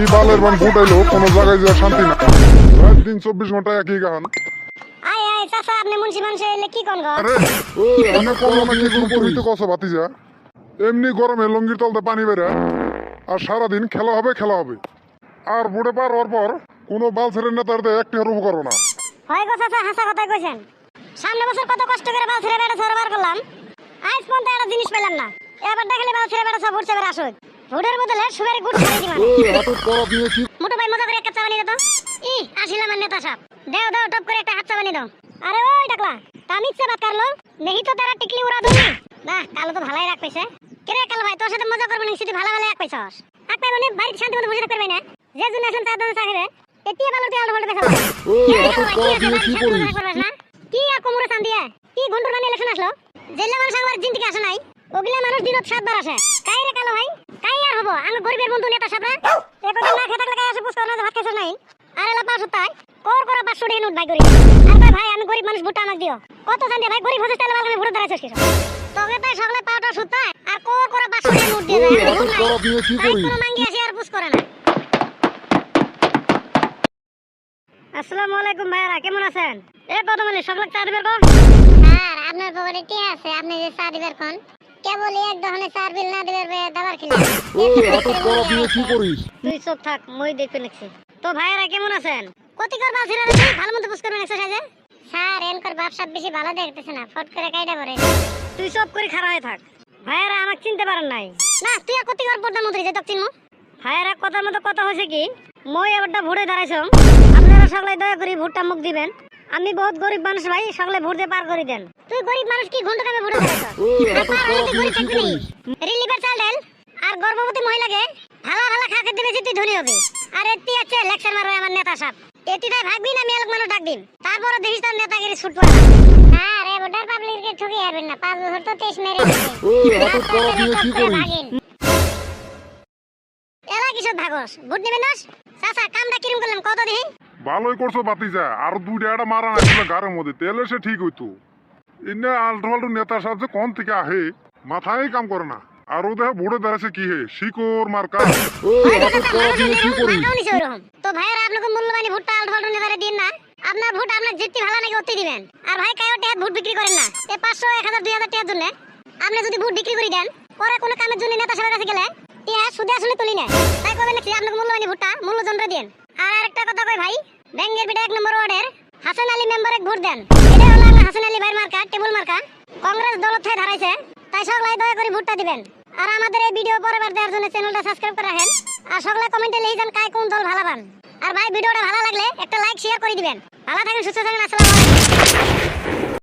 কি বালের বান ফুটাইলো কোনো জায়গায় যা শান্তি না রাত দিন চব্বিশ ঘণ্টা একই গান। আয় আয় চাচা আপনি মুন্সি মানুষ এলে কি কোন গো? আরে অনেক কম নাকি কোনো কস বাতিজা এমনি গরমে লঙ্গির তলতে পানি বেড়ে আর সারাদিন খেলা হবে খেলা হবে। আর বুড়ে পার হওয়ার পর কোনো বালছেরের নেতারদের একটি হার করব না। হয় গো চাচা হাসা কথা কইছেন। সামনে বছর কত কষ্ট করে বাল ছেড়ে বেড়া ছেড়ে বার করলাম। আজ পর্যন্ত একটা জিনিস পেলাম না। এবার দেখালে বাল ছেড়ে বেড়া সব ভুটছে বেড়া আসুক। ভুটের বদলে সুগারে গুড় ছাড়ি দিবেন হাটুর পরব নিয়ে কি মোটো ভাই মজা করে একটা চা বানিয়ে দাও ই আসিলাম আমার নেতা সাহেব। দেও দাও টপ করে একটা হাত চা বানিয়ে দাও। আরে ওই ডাকলা তামিক সে বাত করল নেহি তো তারা টিকলি উড়া দুনি না কালো তো ভালাই রাখ পাইছে। কেরে কালো ভাই তোর সাথে মজা করব না সেটি ভালো ভালো এক পাইছস? এক পাই মানে বাড়িতে শান্তি মতো বসে পারবে না। যে জন্য আসেন তার জন্য চাকরি এটিয়ে ভালো তুই আলো ভালো পেছা কি আর কোমরে চান দিয়ে? কি ঘন্টুর মানে ইলেকশন আসলো? জেলা মানুষ আমার জিন থেকে আসে নাই। ওগুলা মানুষ দিনত সাতবার আসে। কাই রে কালো ভাই? আর হব। আমি গরিবের বন্ধু নেতা সাবরা একদিন না খেতে লাগা আসে পুষ্কর না ভাত খেতে নাই? আরে লা পাঁচ তাই কর করা পাঁচশো টাকা নোট ভাই করি। আর ভাই ভাই আমি গরিব মানুষ ভোটটা আমাকে দিও। কত জান ভাই গরিব হতে তাহলে আমি ভোট দাঁড়াইছিস কিছু তবে তাই সকালে পাউটা সুতায় আর কর করা পাঁচশো টাকা নোট দিয়ে দেয়। কি করি? কোনো মাঙ্গি আসে আর পুষ করে না। আসসালামু আলাইকুম ভাইয়ারা কেমন আছেন? এ কত মানে সকালে চা দিবেন কো স্যার আপনার পকেটে কি আছে আপনি যে চা দিবেন কোন। কেবল এক দহনে চার বিল না দিবেন দাবার খেলে। হাটুর পরব নিয়ে কি করিস? তুই চুপ থাক মই দেখতে নিচ্ছি। তো ভাইয়ারা কেমন আছেন? কতিকর বাসিরা রে ভালো মতো পুষ করবেন এক্সারসাইজে স্যার এনকর ব্যবসা বেশি ভালো দেখতেছে না ফট করে কাইটা পড়ে তুই সব করে খাড়া হয়ে থাক। ভাইয়ারা আমাকে চিনতে পারেন নাই। না তুই যে চিনমু। কথার মতো কথা হয়েছে কি? মই এবারটা ভোটে দাঁড়াইছম। আপনারা সকলে দয়া করে ভোটটা মুখ দিবেন। আমি বহুত গরিব মানুষ ভাই সকলে ভোট দিয়ে পার করে দেন। তুই গরিব মানুষ কি ঘণ্টা ভোটে কি করিস রিলিফের চাল দেন আর গর্ভবতী মহিলাকে ভালো ভালো খাকে দিলে তুই ধনী হবে। আর এটি আছে লেকচার মারবে আমার নেতা সাহেব। এটি তাই ভাববি না মেয়ে মানুষ ডাক দিন তারপরে দেখিস তার নেতাগিরি ছুট পড়া স্যার এ ভোটার পাবলিককে ঠকি যাবেন না। পাঁচ বছর তো তেইশ মেরে কি এলা কিসব ভাগস ভোট নেবেন না? চাচা কামটা কিরম করলাম কত দেখি ভালোই করছ বাতিজা। আর দুইটা একটা মারা না গাড়ির মধ্যে। তেলে সে ঠিক হইতো। এনে আল্টু ফাল্টু নেতার সাথে কোন থেকে আহে মাথায় কাম করে না। আর ও দেখে ভোটে দাঁড়াচ্ছে কি হে? শিকড় মার্কা। নিয়ে কি করিস? তো ভাইয়েরা আপনাকে মূল্যবান ভোটটা আল্ট ফাল্টু নেতারে দিন না। আপনার ভোট আপনার যেতে ভালো নাকি অতি দিবেন। আর ভাই কায়ো টাকা ভোট বিক্রি করেন না। এ পাঁচশো এক হাজার দুই হাজার টাকার জন্য আপনি যদি ভোট বিক্রি করে দেন পরে কোনো কামের জন্য নেতা সাহেবের কাছে গেলে টিয়া সুদে আসলে তুলি না তাই কবে নাকি আপনাকে মূল্যবান ভোটটা মূল্য যন্ত্র দেন। আর আরেকটা কথা কই ভাই ব্যাংকের বিটা এক নম্বর ওয়ার্ডের হাসান আলী মেম্বারে ভোট দেন। এটা হলো আমি হাসান আলী ভাই মার্কা টেবুল মার্কা কংগ্রেস দল থেকে ধারাইছে, তাই সকলে দয়া করে ভোটটা দিবেন। আর আমাদের এই ভিডিও পরবার দেওয়ার জন্য চ্যানেলটা সাবস্ক্রাইব করে রাখেন। আর সকলে কমেন্টে লিখে যান কাই কোন দল ভালো পান। আর ভাই ভিডিওটা ভালো লাগলে একটা লাইক শেয়ার করে দিবেন। ভালো থাকেন, সুস্থ থাকেন, আসসালামু আলাইকুম।